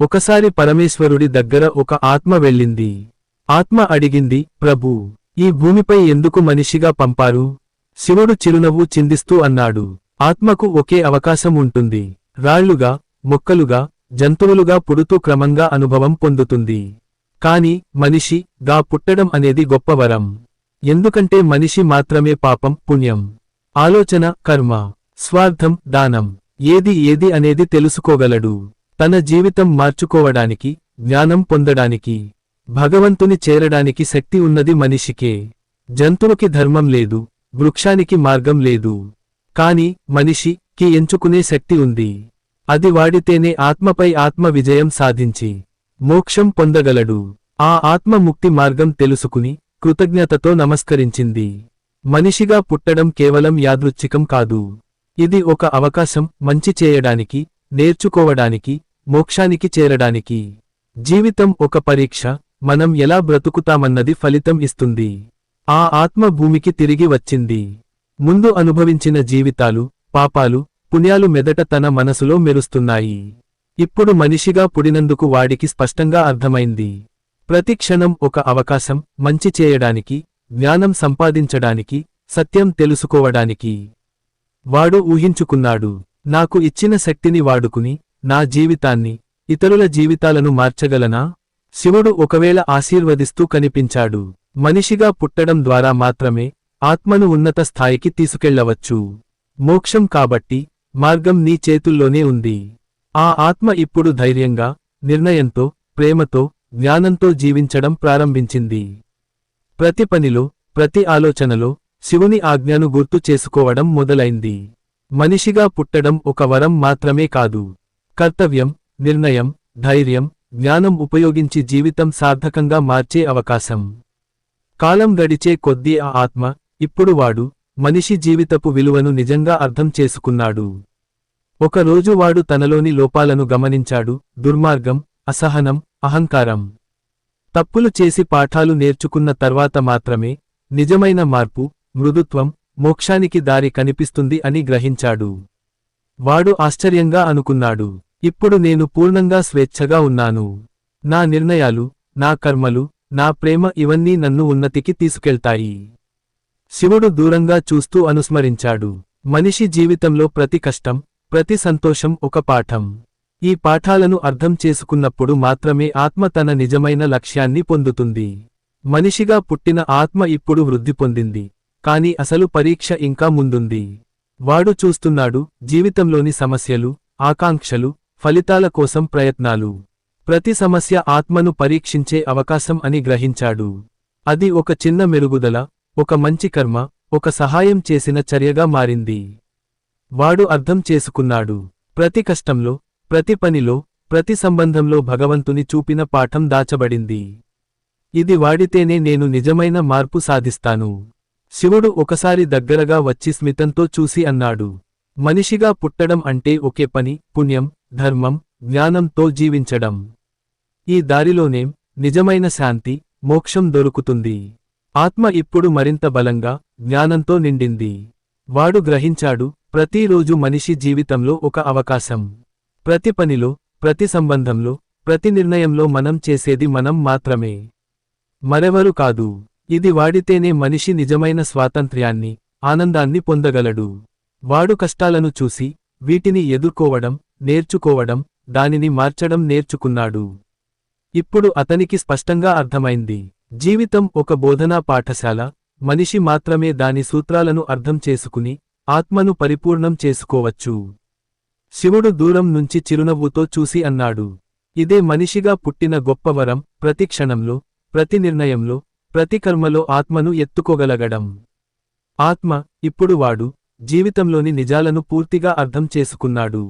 ఒకసారి పరమేశ్వరుడి దగ్గర ఒక ఆత్మ వెళ్ళింది. ఆత్మ అడిగింది ప్రభూ ఈ భూమిపై ఎందుకు మనిషిగా పంపారు? శివుడు చిరునవ్వు చిందిస్తూ అన్నాడు. ఆత్మకు ఒకే అవకాశం ఉంటుంది. రాళ్ళుగా మొక్కలుగా జంతువులుగా పుడుతూ క్రమంగా అనుభవం పొందుతుంది. కాని మనిషి గా పుట్టడం అనేది గొప్ప వరం. ఎందుకంటే మనిషి మాత్రమే పాపం పుణ్యం. ఆలోచన కర్మ స్వార్థం దానం. ఏది ఏది అనేది తెలుసుకోగలడు. తన జీవితం మార్చుకోవడానికి జ్ఞానం పొందడానికి భగవంతుని చేరడానికి శక్తి ఉన్నది మనిషికే. జంతువుకి ధర్మం లేదు వృక్షానికి మార్గం లేదు. కాని మనిషికి ఎంచుకునే శక్తి ఉంది. అది వాడితేనే ఆత్మపై ఆత్మ విజయం సాధించి మోక్షం పొందగలడు. ఆ ఆత్మ ముక్తి మార్గం తెలుసుకుని కృతజ్ఞతతో నమస్కరించింది. మనిషిగా పుట్టడం కేవలం యాదృచ్ఛికం కాదు. ఇది ఒక అవకాశం మంచి చేయడానికి నేర్చుకోవడానికి మోక్షానికి చేరడానికి. జీవితం ఒక పరీక్ష మనం ఎలా బ్రతుకుతామన్నది ఫలితం ఇస్తుంది. ఆ ఆత్మ భూమికి తిరిగి వచ్చింది. ముందు అనుభవించిన జీవితాలు పాపాలు పుణ్యాలు మెదట తన మనసులో మెరుస్తున్నాయి. ఇప్పుడు మనిషిగా పుడినందుకు వాడికి స్పష్టంగా అర్థమైంది. ప్రతి క్షణం ఒక అవకాశం మంచి చేయడానికి జ్ఞానం సంపాదించడానికి సత్యం తెలుసుకోవడానికి. వాడు ఊహించుకున్నాడు నాకు ఇచ్చిన శక్తిని వాడుకుని నా జీవితాన్ని ఇతరుల జీవితాలను మార్చగలనా? శివుడు ఒకవేళ ఆశీర్వదిస్తూ కనిపించాడు మనిషిగా పుట్టడం ద్వారా మాత్రమే ఆత్మను ఉన్నత స్థాయికి తీసుకెళ్ళవచ్చు. మోక్షం కాబట్టి మార్గం నీ చేతుల్లోనే ఉంది. ఆ ఆత్మ ఇప్పుడు ధైర్యంగా నిర్ణయంతో ప్రేమతో జ్ఞానంతో జీవించడం ప్రారంభించింది. ప్రతి పనిలో ప్రతి ఆలోచనలో శివుని ఆజ్ఞను గుర్తు చేసుకోవడం మొదలైంది. మనిషిగా పుట్టడం ఒక వరం మాత్రమే కాదు. కర్తవ్యం నిర్ణయం ధైర్యం జ్ఞానం ఉపయోగించి జీవితం సార్థకంగా మార్చే అవకాశం. కాలం గడిచే కొద్దీ ఆ ఆత్మ ఇప్పుడు వాడు మనిషి జీవితపు విలువను నిజంగా అర్థం చేసుకున్నాడు. ఒకరోజు వాడు తనలోని లోపాలను గమనించాడు దుర్మార్గం అసహనం అహంకారం. తప్పులు చేసి పాఠాలు నేర్చుకున్న తర్వాత మాత్రమే నిజమైన మార్పు మృదుత్వం మోక్షానికి దారి కనిపిస్తుంది అని గ్రహించాడు. వాడు ఆశ్చర్యంగా అనుకున్నాడు. ఇప్పుడు నేను పూర్ణంగా స్వేచ్ఛగా ఉన్నాను. నా నిర్ణయాలు నా కర్మలు నా ప్రేమ ఇవన్నీ నన్ను ఉన్నతికి తీసుకెళ్తాయి. శివుడు దూరంగా చూస్తూ అనుస్మరించాడు. మనిషి జీవితంలో ప్రతి కష్టం ప్రతి సంతోషం ఒక పాఠం. ఈ పాఠాలను అర్థం చేసుకున్నప్పుడు మాత్రమే ఆత్మ తన నిజమైన లక్ష్యాన్ని పొందుతుంది. మనిషిగా పుట్టిన ఆత్మ ఇప్పుడు వృద్ధి పొందింది. కాని అసలు పరీక్ష ఇంకా ముందుంది. వాడు చూస్తున్నాడు జీవితంలోని సమస్యలు ఆకాంక్షలు ఫలితాల కోసం ప్రయత్నాలు. ప్రతి సమస్య ఆత్మను పరీక్షించే అవకాశం అని గ్రహించాడు. అది ఒక చిన్న మెరుగుదల ఒక మంచి కర్మ ఒక సహాయం చేసిన చర్యగా మారింది. వాడు అర్థం చేసుకున్నాడు. ప్రతి కష్టంలో ప్రతి పనిలో ప్రతి సంబంధంలో భగవంతుని చూపిన పాఠం దాచబడింది. ఇది వాడితేనే నేను నిజమైన మార్పు సాధిస్తాను. శివుడు ఒకసారి దగ్గరగా వచ్చి స్మితంతో చూసి అన్నాడు. మనిషిగా పుట్టడం అంటే ఒకే పని పుణ్యం ధర్మం జ్ఞానంతో జీవించడం. ఈ దారిలోనేం నిజమైన శాంతి మోక్షం దొరుకుతుంది. ఆత్మ ఇప్పుడు మరింత బలంగా జ్ఞానంతో నిండింది. వాడు గ్రహించాడు ప్రతిరోజు మనిషి జీవితంలో ఒక అవకాశం. ప్రతి పనిలో ప్రతి సంబంధంలో ప్రతి నిర్ణయంలో మనం చేసేది మనం మాత్రమే. మరెవరు కాదు. ఇది వాడితేనే మనిషి నిజమైన స్వాతంత్ర్యాన్ని ఆనందాన్ని పొందగలడు. వాడు కష్టాలను చూసి వీటిని ఎదుర్కోవడం నేర్చుకోవడం దానిని మార్చడం నేర్చుకున్నాడు. ఇప్పుడు అతనికి స్పష్టంగా అర్థమైంది. జీవితం ఒక బోధనా పాఠశాల మనిషి మాత్రమే దాని సూత్రాలను అర్థం చేసుకుని ఆత్మను పరిపూర్ణం చేసుకోవచ్చు. శివుడు దూరం నుంచి చిరునవ్వుతో చూసి అన్నాడు. ఇదే మనిషిగా పుట్టిన గొప్పవరం ప్రతి క్షణంలో ప్రతి నిర్ణయంలో ప్రతి కర్మలో ఆత్మను ఎత్తుకోగలగడం. ఆత్మ ఇప్పుడు వాడు జీవితంలోని నిజాలను పూర్తిగా అర్థం చేసుకున్నాడు.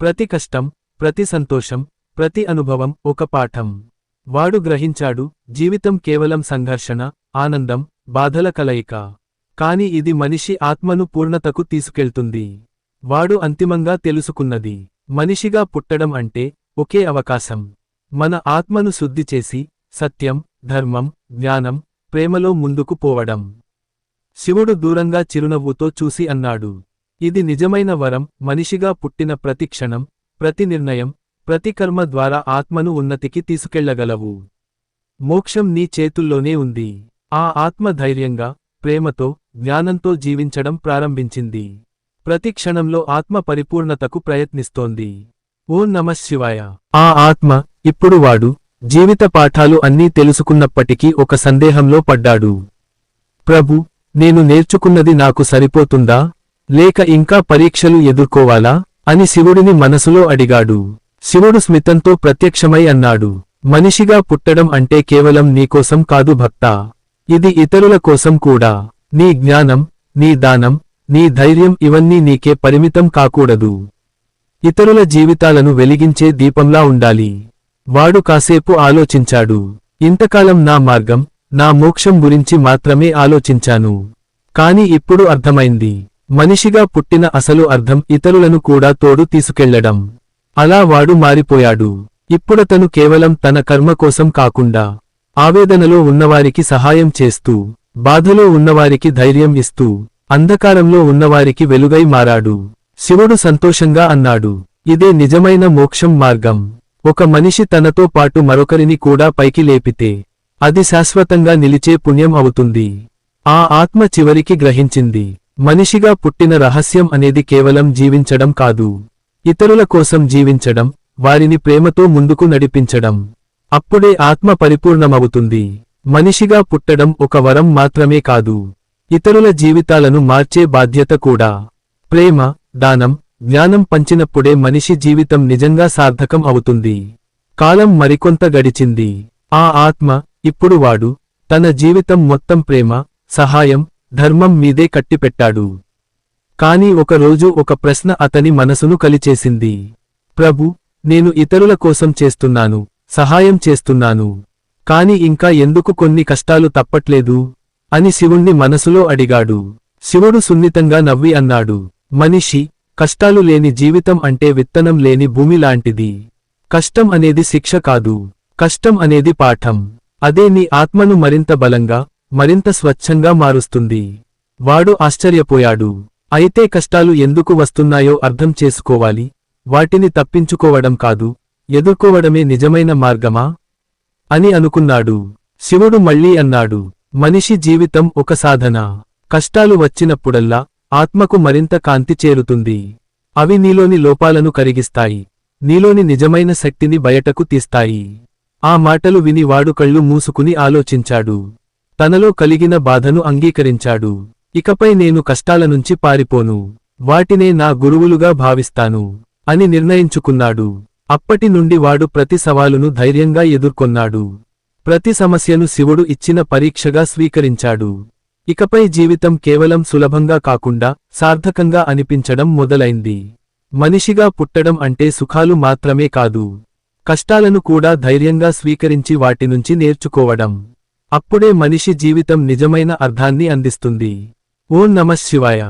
ప్రతి కష్టం ప్రతి సంతోషం ప్రతి అనుభవం ఒక పాఠం. వాడు గ్రహించాడు జీవితం కేవలం సంఘర్షణ ఆనందం బాధల కలయిక. కాని ఇది మనిషి ఆత్మను పూర్ణతకు తీసుకెళ్తుంది. వాడు అంతిమంగా తెలుసుకున్నది. మనిషిగా పుట్టడం అంటే ఒకే అవకాశం. మన ఆత్మను శుద్ధి చేసి సత్యం ధర్మం జ్ఞానం ప్రేమలో ముందుకు పోవడం. శివుడు దూరంగా చిరునవ్వుతో చూసి అన్నాడు. ఇది నిజమైన వరం మనిషిగా పుట్టిన ప్రతి క్షణం ప్రతి నిర్ణయం ప్రతి కర్మ ద్వారా ఆత్మను ఉన్నతికి తీసుకెళ్ళగలవు. మోక్షం నీ చేతుల్లోనే ఉంది. ఆ ఆత్మ ధైర్యంగా ప్రేమతో జ్ఞానంతో జీవించడం ప్రారంభించింది. ప్రతి క్షణంలో ఆత్మ పరిపూర్ణతకు ప్రయత్నిస్తోంది. ఓ నమశివాయ ఆ ఆత్మ ఇప్పుడు వాడు జీవిత పాఠాలు అన్నీ తెలుసుకున్నప్పటికీ ఒక సందేహంలో పడ్డాడు. ప్రభు నేను నేర్చుకున్నది నాకు సరిపోతుందా? లేక ఇంకా పరీక్షలు ఎదుర్కోవాలా? అని శివుడిని మనసులో అడిగాడు. శివుడు స్మితంతో ప్రత్యక్షమై అన్నాడు. మనిషిగా పుట్టడం అంటే కేవలం నీకోసం కాదు భక్త. ఇది ఇతరుల కోసం కూడా. నీ జ్ఞానం నీ దానం నీ ధైర్యం ఇవన్నీ నీకే పరిమితం కాకూడదు. ఇతరుల జీవితాలను వెలిగించే దీపంలా ఉండాలి. వాడు కాసేపు ఆలోచించాడు. ఇంతకాలం నా మార్గం నా మోక్షం గురించి మాత్రమే ఆలోచించాను. కాని ఇప్పుడు అర్థమైంది. మనిషిగా పుట్టిన అసలు అర్థం ఇతరులను కూడా తోడు తీసుకెళ్ళడం. అలా వాడు మారిపోయాడు. ఇప్పుడతను కేవలం తన కర్మ కోసం కాకుండా ఆవేదనలో ఉన్నవారికి సహాయం చేస్తూ బాధలో ఉన్నవారికి ధైర్యం ఇస్తూ అంధకారంలో ఉన్నవారికి వెలుగై మారాడు. శివుడు సంతోషంగా అన్నాడు ఇదే నిజమైన మోక్షం మార్గం. ఒక మనిషి తనతో పాటు మరొకరిని కూడా పైకి లేపితే అది శాశ్వతంగా నిలిచే పుణ్యం అవుతుంది. ఆ ఆత్మ చివరికి గ్రహించింది. మనిషిగా పుట్టిన రహస్యం అనేది కేవలం జీవించడం కాదు. ఇతరుల కోసం జీవించడం వారిని ప్రేమతో ముందుకు నడిపించడం. అప్పుడే ఆత్మ పరిపూర్ణమవుతుంది. మనిషిగా పుట్టడం ఒక వరం మాత్రమే కాదు. ఇతరుల జీవితాలను మార్చే బాధ్యత కూడా. ప్రేమ దానం జ్ఞానం పంచినప్పుడే మనిషి జీవితం నిజంగా సార్థకం అవుతుంది. కాలం మరికొంత గడిచింది. ఆ ఆత్మ ఇప్పుడు వాడు తన జీవితం మొత్తం ప్రేమ సహాయం ధర్మం మీదే కట్టిపెట్టాడు. కాని ఒకరోజు ఒక ప్రశ్న అతని మనసును కలిచేసింది. ప్రభు నేను ఇతరుల కోసం చేస్తున్నాను సహాయం చేస్తున్నాను. కాని ఇంకా ఎందుకు కొన్ని కష్టాలు తప్పట్లేదు? అని శివుణ్ణి మనసులో అడిగాడు. శివుడు సున్నితంగా నవ్వి అన్నాడు. మనిషి కష్టాలు లేని జీవితం అంటే విత్తనం లేని భూమి లాంటిది. కష్టం అనేది శిక్ష కాదు. కష్టం అనేది పాఠం. అదే నీ ఆత్మను మరింత బలంగా మరింత స్వచ్ఛంగా మారుస్తుంది. వాడు ఆశ్చర్యపోయాడు. అయితే కష్టాలు ఎందుకు వస్తున్నాయో అర్థం చేసుకోవాలి. వాటిని తప్పించుకోవడం కాదు. ఎదుర్కోవడమే నిజమైన మార్గమా? అని అనుకున్నాడు. శివుడు మళ్ళీ అన్నాడు. మనిషి జీవితం ఒక సాధన. కష్టాలు వచ్చినప్పుడల్లా ఆత్మకు మరింత కాంతి చేరుతుంది. అవి నీలోని లోపాలను కరిగిస్తాయి. నీలోని నిజమైన శక్తిని బయటకు తీస్తాయి. ఆ మాటలు విని వాడు కళ్ళు మూసుకుని ఆలోచించాడు. తనలో కలిగిన బాధను అంగీకరించాడు. ఇకపై నేను కష్టాల నుంచి పారిపోను. వాటినే నా గురువులుగా భావిస్తాను అని నిర్ణయించుకున్నాడు. అప్పటి నుండి వాడు ప్రతి సవాలును ధైర్యంగా ఎదుర్కొన్నాడు. ప్రతి సమస్యను శివుడు ఇచ్చిన పరీక్షగా స్వీకరించాడు. ఇకపై జీవితం కేవలం సులభంగా కాకుండా సార్థకంగా అనిపించడం మొదలైంది. మనిషిగా పుట్టడం అంటే సుఖాలు మాత్రమే కాదు. కష్టాలను కూడా ధైర్యంగా స్వీకరించి వాటి నుంచి నేర్చుకోవడం. అప్పుడే మనిషి జీవితం నిజమైన అర్థాన్ని అందిస్తుంది. ఓం నమ శివాయ.